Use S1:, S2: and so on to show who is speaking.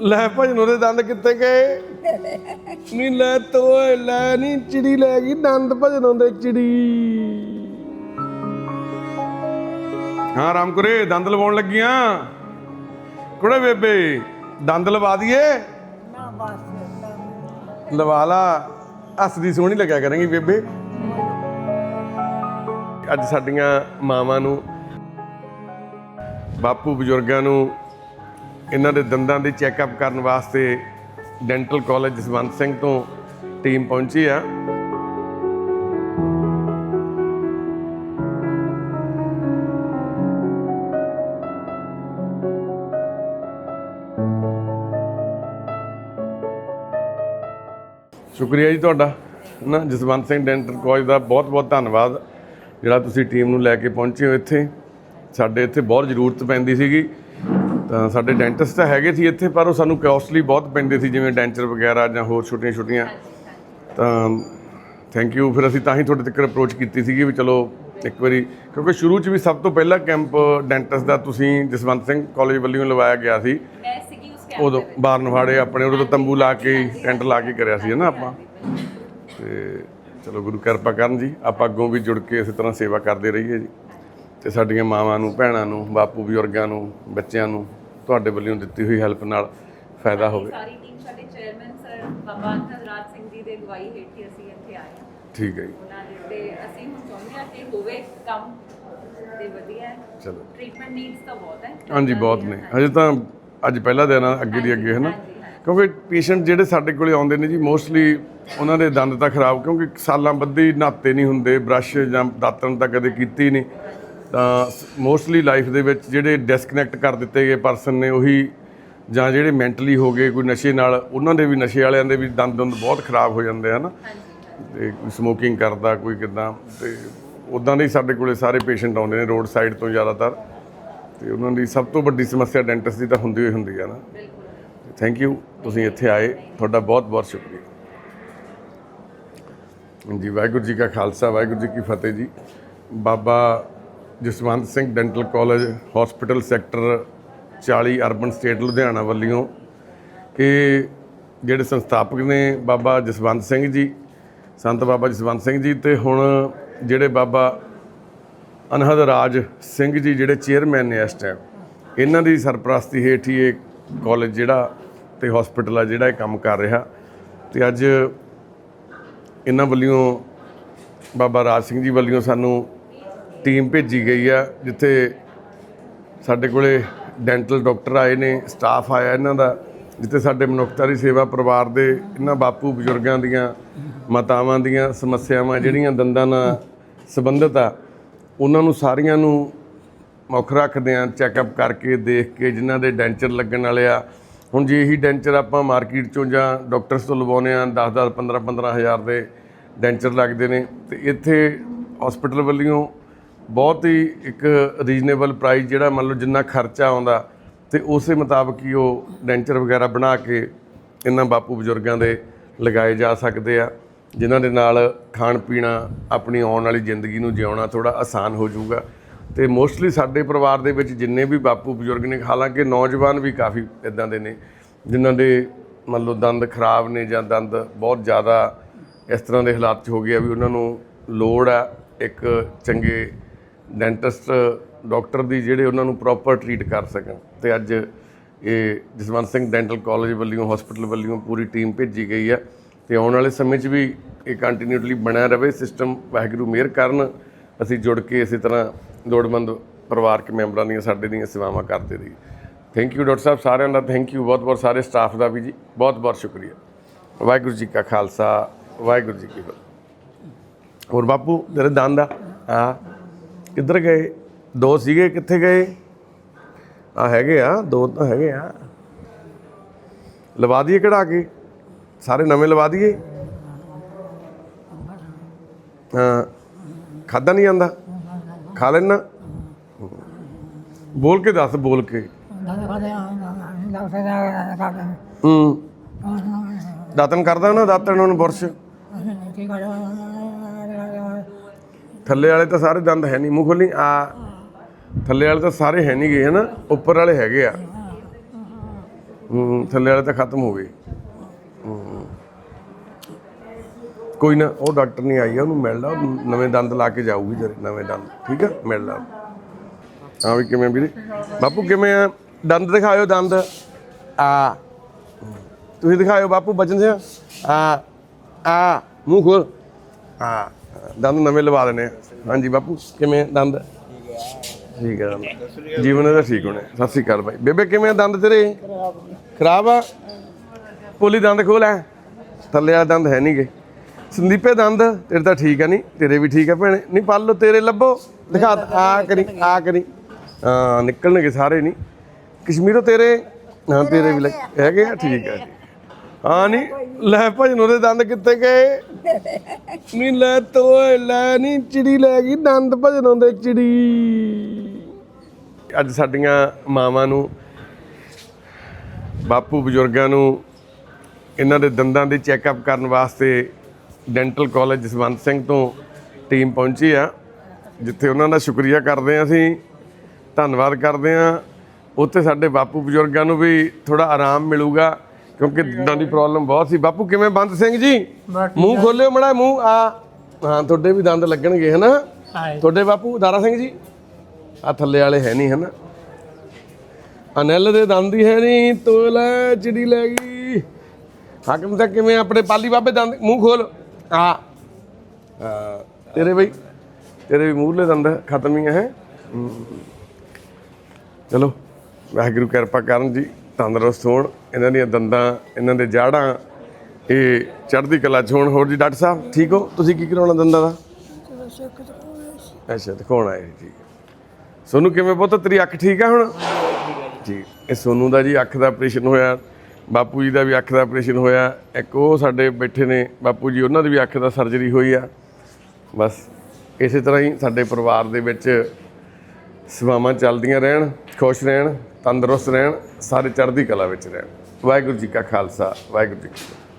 S1: ਲੈ ਭਜਨ ਉਹਦੇ ਦੰਦ ਕਿੱਥੇ ਗਏ? ਨਹੀਂ ਲੈ ਤੋਏ ਲੈ ਨਹੀਂ ਚਿੜੀ ਲੈ ਗਈ ਦੰਦ ਭਜਨ ਉਹਦੇ ਚਿੜੀ। ਹਾਂ ਰਾਮਕੁਰੇ ਦੰਦ ਲਵਾਉਣ ਲੱਗੀਆਂ। ਕੁੜੇ ਬੇਬੇ ਦੰਦ ਲਵਾ ਦਈਏ?
S2: ਨਾ ਬਸ
S1: ਲਵਾ ਲਾ। ਹੱਸਦੀ ਸੋਹਣੀ ਲੱਗਿਆ ਕਰਾਂਗੀ ਬੇਬੇ। ਅੱਜ ਸਾਡੀਆਂ ਮਾਵਾਂ ਨੂੰ ਬਾਪੂ ਬਜ਼ੁਰਗਾਂ ਨੂੰ ਇਹਨਾਂ ਦੇ ਦੰਦਾਂ ਦੀ ਚੈੱਕਅਪ ਕਰਨ ਵਾਸਤੇ ਡੈਂਟਲ ਕਾਲਜ ਜਸਵੰਤ ਸਿੰਘ ਤੋਂ ਟੀਮ ਪਹੁੰਚੀ ਆ। ਸ਼ੁਕਰੀਆ ਜੀ ਤੁਹਾਡਾ। ਨਾ, ਜਸਵੰਤ ਸਿੰਘ ਡੈਂਟਲ ਕਾਲਜ ਦਾ ਬਹੁਤ ਬਹੁਤ ਧੰਨਵਾਦ, ਜਿਹੜਾ ਤੁਸੀਂ ਟੀਮ ਨੂੰ ਲੈ ਕੇ ਪਹੁੰਚੇ ਹੋ ਇੱਥੇ। ਸਾਡੇ ਇੱਥੇ ਬਹੁਤ ਜ਼ਰੂਰਤ ਪੈਂਦੀ ਸੀਗੀ। ਤਾਂ ਸਾਡੇ ਡੈਂਟਿਸਟ ਤਾਂ ਹੈਗੇ ਸੀ ਇੱਥੇ ਪਰ ਉਹ ਸਾਨੂੰ ਕਾਸਟਲੀ ਬਹੁਤ ਪੈਂਦੇ ਸੀ ਜਿਵੇਂ ਡੈਂਚਰ ਵਗੈਰਾ ਜਾਂ ਹੋਰ ਛੋਟੀਆਂ ਛੋਟੀਆਂ। ਤਾਂ ਥੈਂਕ ਯੂ ਫਿਰ ਅਸੀਂ ਤਾਂ ਹੀ ਤੁਹਾਡੇ ਤੱਕ ਅਪਰੋਚ ਕੀਤੀ ਸੀਗੀ ਵੀ ਚਲੋ ਇੱਕ ਵਾਰੀ ਕਿਉਂਕਿ ਸ਼ੁਰੂ 'ਚ ਵੀ ਸਭ ਤੋਂ ਪਹਿਲਾ ਕੈਂਪ ਡੈਂਟਿਸਟ ਦਾ ਤੁਸੀਂ ਜਸਵੰਤ ਸਿੰਘ ਕਾਲਜ ਵੱਲੋਂ ਲਵਾਇਆ ਗਿਆ ਸੀ। ਉਦੋਂ ਬਾਰਨਵਾੜੇ ਆਪਣੇ ਉਦੋਂ ਤੰਬੂ ਲਾ ਕੇ ਟੈਂਟ ਲਾ ਕੇ ਕਰਿਆ ਸੀ ਨਾ ਆਪਾਂ। ਤੇ ਚਲੋ ਗੁਰੂ ਕਿਰਪਾ ਕਰਨ ਜੀ ਆਪਾਂ ਅੱਗੋਂ ਵੀ ਜੁੜ ਕੇ ਇਸੇ ਤਰ੍ਹਾਂ ਸੇਵਾ ਕਰਦੇ ਰਹੀਏ ਜੀ। ਤੇ ਸਾਡੀਆਂ ਮਾਵਾਂ ਨੂੰ ਭੈਣਾਂ ਨੂੰ ਬਾਪੂ ਬਜ਼ੁਰਗਾਂ ਨੂੰ ਬੱਚਿਆਂ ਨੂੰ ਤੁਹਾਡੇ ਵੱਲੋਂ ਦਿੱਤੀ ਹੋਈ ਹੈਲਪ ਨਾਲ ਫਾਇਦਾ ਹੋਵੇ।
S3: ਸਾਰੀ ਟੀਮ ਸਾਡੇ ਚੇਅਰਮੈਨ ਸਰ ਬਾਬਾ ਰਾਜ ਸਿੰਘ ਜੀ ਦੇ ਅਗਵਾਈ ਹੇਠ ਹੀ ਅਸੀਂ ਇੱਥੇ ਆਏ ਹਾਂ।
S1: ਠੀਕ ਹੈ ਜੀ।
S3: ਉਹਨਾਂ ਦੇ ਤੇ ਅਸੀਂ ਹੁਣ ਚਾਹੁੰਦੇ ਹਾਂ ਕਿ ਹੋਵੇ ਕੰਮ ਤੇ ਵਧੀਆ ਹੈ।
S1: ਚਲੋ।
S3: ਟ੍ਰੀਟਮੈਂਟ ਨੀਡਸ ਤਾਂ ਬਹੁਤ ਹੈ।
S1: ਹਾਂਜੀ ਬਹੁਤ ਨੇ। ਹਜੇ। ਤਾਂ ਅੱਜ ਪਹਿਲਾ ਦਿਨ ਆ ਅੱਗੇ ਦੀ ਅੱਗੇ ਹੈ ਨਾ ਕਿਉਂਕਿ ਪੇਸ਼ੈਂਟ ਜਿਹੜੇ ਸਾਡੇ ਕੋਲੇ ਆਉਂਦੇ ਨੇ ਜੀ ਮੋਸਟਲੀ ਉਹਨਾਂ ਦੇ ਦੰਦ ਤਾਂ ਖਰਾਬ ਕਿਉਂਕਿ ਸਾਲਾਂ ਬੱਧੀ ਨਾਤੇ ਨਹੀਂ ਹੁੰਦੇ ਬ੍ਰਸ਼ ਜਾਂ ਦਾਤਣ ਤਾਂ ਕਦੇ ਕੀਤੀ ਨਹੀਂ। ਤਾਂ ਮੋਸਟਲੀ ਲਾਈਫ ਦੇ ਵਿੱਚ ਜਿਹੜੇ ਡਿਸਕਨੈਕਟ ਕਰ ਦਿੱਤੇ ਗਏ ਪਰਸਨ ਨੇ ਉਹੀ ਜਾਂ ਜਿਹੜੇ ਮੈਂਟਲੀ ਹੋ ਗਏ, ਕੋਈ ਨਸ਼ੇ ਨਾਲ, ਉਹਨਾਂ ਦੇ ਵੀ ਨਸ਼ੇ ਵਾਲਿਆਂ ਦੇ ਵੀ ਦੰਦ ਦੁੰਦ ਬਹੁਤ ਖਰਾਬ ਹੋ ਜਾਂਦੇ ਹਨ ਤੇ ਕੋਈ ਸਮੋਕਿੰਗ ਕਰਦਾ, ਕੋਈ ਕਿਦਾਂ, ਤੇ ਉਦਾਂ ਦੇ ਹੀ ਸਾਡੇ ਕੋਲੇ ਸਾਰੇ ਪੇਸ਼ੈਂਟ ਆਉਂਦੇ ਨੇ ਰੋਡ ਸਾਈਡ ਤੋਂ ਜ਼ਿਆਦਾਤਰ। ਤੇ ਉਹਨਾਂ ਦੀ ਸਭ ਤੋਂ ਵੱਡੀ ਸਮੱਸਿਆ ਡੈਂਟਿਸਟ ਦੀ ਤਾਂ ਹੁੰਦੀ ਹੋਈ ਹੁੰਦੀ ਹੈ ਨਾ। ਥੈਂਕ ਯੂ ਤੁਸੀਂ ਇੱਥੇ ਆਏ, ਤੁਹਾਡਾ ਬਹੁਤ ਬਹੁਤ ਸ਼ੁਕਰੀਆ। ਜੀ ਵਾਹਿਗੁਰੂ ਜੀ ਕਾ ਖਾਲਸਾ, ਵਾਹਿਗੁਰੂ ਜੀ ਕੀ ਫਤਿਹ ਜੀ। Baba Jaswant Singh dental college hospital sector 40 urban state Ludhiana ਵੱਲੋਂ ਕਿ ਜਿਹੜੇ ਸੰਸਥਾਪਕ ਨੇ ਬਾਬਾ ਜਸਵੰਤ ਸਿੰਘ ਜੀ, ਸੰਤ ਬਾਬਾ ਜਸਵੰਤ ਸਿੰਘ ਜੀ ਤੇ ਹੁਣ ਜਿਹੜੇ ਬਾਬਾ ਅਨਹਦ ਰਾਜ ਸਿੰਘ ਜੀ ਜਿਹੜੇ ਚੇਅਰਮੈਨ ਨੇ ਇਸ ਟਾਈਮ ਇਹਨਾਂ ਦੀ ਸਰਪ੍ਰਸਤੀ ਹੇਠ ਹੀ ਇਹ ਕਾਲਜ ਜਿਹੜਾ ਤੇ ਹਸਪੀਟਲ ਆ ਜਿਹੜਾ ਇਹ ਕੰਮ ਕਰ ਰਿਹਾ ਤੇ ਅੱਜ ਇਹਨਾਂ ਵੱਲੋਂ ਬਾਬਾ ਰਾਜ ਸਿੰਘ ਜੀ ਵੱਲੋਂ ਸਾਨੂੰ ਟੀਮ ਭੇਜੀ ਗਈ ਆ, ਜਿੱਥੇ ਸਾਡੇ ਕੋਲੇ ਡੈਂਟਲ ਡਾਕਟਰ ਆਏ ਨੇ, ਸਟਾਫ ਆਇਆ ਇਹਨਾਂ ਦਾ, ਜਿੱਥੇ ਸਾਡੇ ਮਨੁੱਖਤਾ ਦੀ ਸੇਵਾ ਪਰਿਵਾਰ ਦੇ ਇਹਨਾਂ ਬਾਪੂ ਬਜ਼ੁਰਗਾਂ ਦੀਆਂ, ਮਾਤਾਵਾਂ ਦੀਆਂ ਸਮੱਸਿਆਵਾਂ, ਜਿਹੜੀਆਂ ਦੰਦਾਂ ਨਾਲ ਸੰਬੰਧਿਤ ਆ, ਉਹਨਾਂ ਨੂੰ ਸਾਰੀਆਂ ਨੂੰ ਮੁੱਖ ਰੱਖਦੇ ਆ, ਚੈੱਕਅਪ ਕਰਕੇ ਦੇਖ ਕੇ ਜਿਨ੍ਹਾਂ ਦੇ ਡੈਂਚਰ ਲੱਗਣ ਵਾਲੇ ਆ। ਹੁਣ ਜੇ ਇਹੀ ਡੈਂਚਰ ਆਪਾਂ ਮਾਰਕੀਟ ਚੋਂ ਜਾਂ ਡਾਕਟਰਸ ਤੋਂ ਲਵਾਉਨੇ ਆ 10 10 15 15 ਹਜ਼ਾਰ ਦੇ ਡੈਂਚਰ ਲੱਗਦੇ ਨੇ, ਤੇ ਇੱਥੇ ਹਸਪੀਟਲ ਵੱਲੋਂ ਬਹੁਤ ਹੀ ਇੱਕ ਰੀਜ਼ਨੇਬਲ ਪ੍ਰਾਈਸ ਜਿਹੜਾ ਮੰਨ ਲਓ ਜਿੰਨਾ ਖਰਚਾ ਆਉਂਦਾ ਤੇ ਉਸੇ ਮੁਤਾਬਕ ਹੀ ਉਹ ਡੈਂਚਰ ਵਗੈਰਾ ਬਣਾ ਕੇ ਇਹਨਾਂ ਬਾਪੂ ਬਜ਼ੁਰਗਾਂ ਦੇ ਲਗਾਏ ਜਾ ਸਕਦੇ ਆ, ਜਿਨ੍ਹਾਂ ਦੇ ਨਾਲ ਖਾਣ ਪੀਣਾ, ਆਪਣੀ ਆਉਣ ਵਾਲੀ ਜ਼ਿੰਦਗੀ ਨੂੰ ਜਿਉਣਾ ਥੋੜਾ ਆਸਾਨ ਹੋ ਜਾਊਗਾ। ਤੇ ਮੋਸਟਲੀ ਸਾਡੇ ਪਰਿਵਾਰ ਦੇ ਵਿੱਚ ਜਿੰਨੇ ਵੀ ਬਾਪੂ ਬਜ਼ੁਰਗ ਨੇ, ਹਾਲਾਂਕਿ ਨੌਜਵਾਨ ਵੀ ਕਾਫੀ ਇਦਾਂ ਦੇ ਨੇ, ਜਿਨ੍ਹਾਂ ਦੇ ਮੰਨ ਲਓ ਦੰਦ ਖਰਾਬ ਨੇ ਜਾਂ ਦੰਦ ਬਹੁਤ ਜ਼ਿਆਦਾ ਇਸ ਤਰ੍ਹਾਂ ਦੇ ਹਾਲਾਤ 'ਚ ਹੋ ਗਏ ਆ ਵੀ ਉਹਨਾਂ ਨੂੰ ਲੋੜ ਆ ਇੱਕ ਚੰਗੇ ਡੈਂਟਿਸਟ, ਡਾਕਟਰ ਦੀ ਜਿਹੜੇ ਉਹਨਾਂ ਨੂੰ ਪ੍ਰੋਪਰ ਟਰੀਟ ਕਰ ਸਕਣ। ਤੇ ਅੱਜ ਇਹ ਜਸਵੰਤ ਸਿੰਘ ਡੈਂਟਲ ਕਾਲਜ ਵੱਲੋਂ ਹਸਪੀਟਲ ਵੱਲੋਂ ਪੂਰੀ ਟੀਮ ਭੇਜੀ ਗਈ ਆ। ਤੇ ਆਉਣ ਵਾਲੇ ਸਮੇਂ 'ਚ ਵੀ ਇਹ ਕੰਟੀਨਿਊਟਲੀ ਬਣਿਆ ਰਵੇ ਸਿਸਟਮ ਵਾਹਿਗੁਰੂ ਮਿਹਰ ਕਰਨ। ਅਸੀਂ ਜੁੜ ਕੇ ਇਸੇ ਤਰ੍ਹਾਂ ਲੋੜਵੰਦ ਪਰਿਵਾਰਕ ਮੈਂਬਰਾਂ ਦੀਆਂ, ਸਾਡੇ ਦੀਆਂ ਸੇਵਾਵਾਂ ਕਰਦੇ ਰਹੀਏ। ਥੈਂਕ ਯੂ ਡਾਕਟਰ ਸਾਹਿਬ, ਸਾਰਿਆਂ ਦਾ ਥੈਂਕ ਯੂ ਬਹੁਤ ਬਹੁਤ ਸਾਰੇ ਸਟਾਫ ਦਾ ਵੀ ਜੀ ਬਹੁਤ ਬਹੁਤ ਸ਼ੁਕਰੀਆ। ਵਾਹਿਗੁਰੂ ਜੀ ਕਾ ਖਾਲਸਾ, ਵਾਹਿਗੁਰੂ ਜੀ ਕੀ ਫਤਿਹ। ਹੋਰ ਬਾਪੂ, ਤੇਰੇ ਦਾਨ ਦਾ? ਆ ਕਿੱਧਰ ਗਏ? ਦੋ ਸੀਗੇ, ਕਿੱਥੇ ਗਏ? ਆ ਹੈਗੇ ਆ, ਦੋ ਤਾਂ ਹੈਗੇ ਆ। ਲਵਾ ਦਈਏ ਕਢਾ ਕੇ ਸਾਰੇ ਨਵੇਂ ਲਵਾ ਦਈਏ? ਹਾਂ। ਖਾਦਾ ਨਹੀਂ ਜਾਂਦਾ? ਖਾ ਲੈਣਾ ਬੋਲ ਕੇ ਦੱਸ, ਬੋਲ ਕੇ। ਹੂੰ। ਦਾਤਨ ਕਰਦਾ ਨਾ ਦਾਤਨ ਨੂੰ ਬੁਰਸ਼।
S2: ਠੀਕ ਆ
S1: ਥੱਲੇ ਵਾਲੇ ਤਾਂ ਸਾਰੇ ਦੰਦ ਹੈ ਨਹੀਂ, ਮੂੰਹ ਖੋਲੀ, ਆ। ਥੱਲੇ ਵਾਲੇ ਤਾਂ ਸਾਰੇ ਹੈ ਨਹੀਂ ਗਏ ਹਨਾ? ਉੱਪਰ ਵਾਲੇ ਹੈਗੇ ਆ। ਹੂੰ, ਥੱਲੇ ਵਾਲੇ ਤਾਂ ਖਤਮ ਹੋ ਗਏ। ਕੋਈ ਨਾ, ਉਹ ਡਾਕਟਰ ਨਹੀਂ ਆਈ ਆ, ਉਹਨੂੰ ਮਿਲ ਲਾ ਨਵੇਂ ਦੰਦ ਲਾ ਕੇ ਜਾਊਗੀ ਜਰੇ, ਨਵੇਂ ਦੰਦ, ਠੀਕ ਆ? ਮਿਲ ਲਾ। ਹਾਂ ਵੀ ਕਿਵੇਂ ਵੀਰੇ? ਬਾਪੂ ਕਿਵੇਂ ਆ? ਦੰਦ ਦਿਖਾਇਓ, ਦੰਦ। ਆ। ਤੁਸੀਂ ਦਿਖਾਇਓ ਬਾਪੂ, ਬਚਨ ਸਿੰਘ। ਆ। ਆ। ਮੂੰਹ ਖੋਲ। ਆ। ਦੰਦ ਨਵੇਂ ਲਵਾ ਦੇਣੇ ਆ। ਹਾਂਜੀ ਬਾਪੂ, ਕਿਵੇਂ ਦੰਦ? ਠੀਕ ਹੈ ਦੰਦ। ਜੀਵਨ ਇਹਦਾ ਠੀਕ ਹੋਣੇ। ਸਤਿ ਸ਼੍ਰੀ ਅਕਾਲ ਬਾਈ। ਬੇਬੇ, ਕਿਵੇਂ ਦੰਦ ਤੇਰੇ? ਖਰਾਬ ਆ? ਪੋਲੀ ਦੰਦ ਖੋਲ ਐ। ਥੱਲੇ ਆ ਦੰਦ ਹੈ ਨਹੀਂਗੇ ਸੰਦੀਪੇ ਦੰਦ, ਤੇਰੇ ਤਾਂ ਠੀਕ ਆ ਨਹੀਂ ਤੇਰੇ ਵੀ ਠੀਕ ਆ ਭੈਣੇ। ਨਹੀਂ ਪੱਲ ਲਓ, ਤੇਰੇ ਲੱਭੋ। ਦਿਖਾ, ਆ ਕਰੀ ਆ ਕਰੀ। ਹਾਂ, ਨਿਕਲਣਗੇ ਸਾਰੇ ਨਹੀਂ ਕਸ਼ਮੀਰੋਂ ਤੇਰੇ, ਹਾਂ, ਤੇਰੇ ਵੀ ਲੱਗ- ਹੈਗੇ ਆ? ਠੀਕ ਆ। ਹਾਂ ਨਹੀਂ ਲੈ ਭਜਨੋਂ ਦੇ ਦੰਦ ਕਿੱਥੇ ਗਏ? ਨਹੀਂ ਲੈ ਤੋਏ ਲੈ ਨਹੀਂ ਚਿੜੀ ਲੈ ਗਈ, ਦੰਦ ਭਜਨੋਂ ਦੇ ਚਿੜੀ। ਅੱਜ ਸਾਡੀਆਂ ਮਾਵਾਂ ਨੂੰ, ਬਾਪੂ ਬਜ਼ੁਰਗਾਂ ਨੂੰ ਇਹਨਾਂ ਦੇ ਦੰਦਾਂ ਦੇ ਚੈੱਕਅਪ ਕਰਨ ਵਾਸਤੇ ਡੈਂਟਲ ਕਾਲਜ ਜਸਵੰਤ ਸਿੰਘ ਤੋਂ ਟੀਮ ਪਹੁੰਚੀ ਆ, ਜਿੱਥੇ ਉਹਨਾਂ ਦਾ ਸ਼ੁਕਰੀਆ ਕਰਦੇ ਆ ਅਸੀਂ, ਧੰਨਵਾਦ ਕਰਦੇ ਆ ਉੱਥੇ ਸਾਡੇ ਬਾਪੂ ਬਜ਼ੁਰਗਾਂ ਨੂੰ ਵੀ ਥੋੜਾ ਆਰਾਮ ਮਿਲੂਗਾ। ਕਿਉਂਕਿ ਦੰਦਾਂ ਦੀ ਪ੍ਰੋਬਲਮ ਬਹੁਤ ਸੀ। ਬਾਪੂ ਕਿਵੇਂ ਬੰਦ ਸਿੰਘ ਜੀ? ਮੂੰਹ ਖੋਲਿਓ ਮੜਾ ਮੂੰਹ ਆ। ਹਾਂ ਤੁਹਾਡੇ ਵੀ ਦੰਦ ਲੱਗਣਗੇ ਹਨਾ? ਤੁਹਾਡੇ ਬਾਪੂ ਦਾਰਾ ਸਿੰਘ ਜੀ? ਆ ਥੱਲੇ ਵਾਲੇ ਹੈ ਨਹੀਂ ਹਨਾ? ਅਨਿਲ ਦੇ ਦੰਦ ਹੀ ਹੈ ਨਹੀਂ ਤੋਲਾ ਚਿੜੀ ਲੈ ਗਈ। ਹਾਕਮ ਤਾਂ ਕਿਵੇਂ ਆਪਣੇ ਪਾਲੀ ਬਾਬੇ ਦੰਦ? ਮੂੰਹ ਖੋਲ। ਆ। ਤੇਰੇ ਬਈ ਤੇਰੇ ਵੀ ਮੂਹਰਲੇ ਦੰਦ ਖਤਮ ਹੀ? ਹੈ। ਚਲੋ ਵਾਹਿਗੁਰੂ ਕਿਰਪਾ ਕਰਨ ਜੀ। ਤੰਦਰੁਸਤ ਹੋਣ ਇਹਨਾਂ ਦੀਆਂ ਦੰਦਾਂ ਇਹਨਾਂ ਦੇ ਜਾੜਾਂ ਇਹ ਚੜ੍ਹਦੀ ਕਲਾ ਚ ਹੋਣ। ਹੋਰ ਜੀ ਡਾਕਟਰ ਸਾਹਿਬ ਠੀਕ ਹੋ? ਤੁਸੀਂ ਕੀ ਕਰਾਉਣਾ ਦੰਦਾਂ ਦਾ? ਅੱਛਾ ਦਿਖਾਉਣਾ ਆਏ ਸੀ, ਠੀਕ ਸੋਨੂੰ ਕਿਵੇਂ ਪੁੱਤ ਤੇਰੀ ਅੱਖ ਠੀਕ ਆ ਹੁਣ? ਜੀ ਇਹ ਸੋਨੂੰ ਦਾ ਜੀ ਅੱਖ ਦਾ ਆਪਰੇਸ਼ਨ ਹੋਇਆ ਬਾਪੂ ਜੀ ਦਾ ਵੀ ਅੱਖ ਦਾ ਆਪਰੇਸ਼ਨ ਹੋਇਆ ਇੱਕ ਉਹ ਸਾਡੇ ਬੈਠੇ ਨੇ ਬਾਪੂ ਜੀ ਉਹਨਾਂ ਦੀ ਵੀ ਅੱਖ ਦਾ ਸਰਜਰੀ ਹੋਈ ਆ। ਬਸ ਇਸੇ ਤਰ੍ਹਾਂ ਹੀ ਸਾਡੇ ਪਰਿਵਾਰ ਦੇ ਵਿੱਚ ਸੇਵਾਵਾਂ ਚੱਲਦੀਆਂ ਰਹਿਣ। ਖੁਸ਼ ਰਹਿਣ, ਤੰਦਰੁਸਤ ਰਹਿਣ, ਸਾਰੇ ਚੜ੍ਹਦੀ ਕਲਾ ਵਿੱਚ ਰਹਿਣ। ਵਾਹਿਗੁਰੂ ਜੀ ਕਾ ਖਾਲਸਾ, ਵਾਹਿਗੁਰੂ ਜੀ ਕੀ ਫਤਿਹ।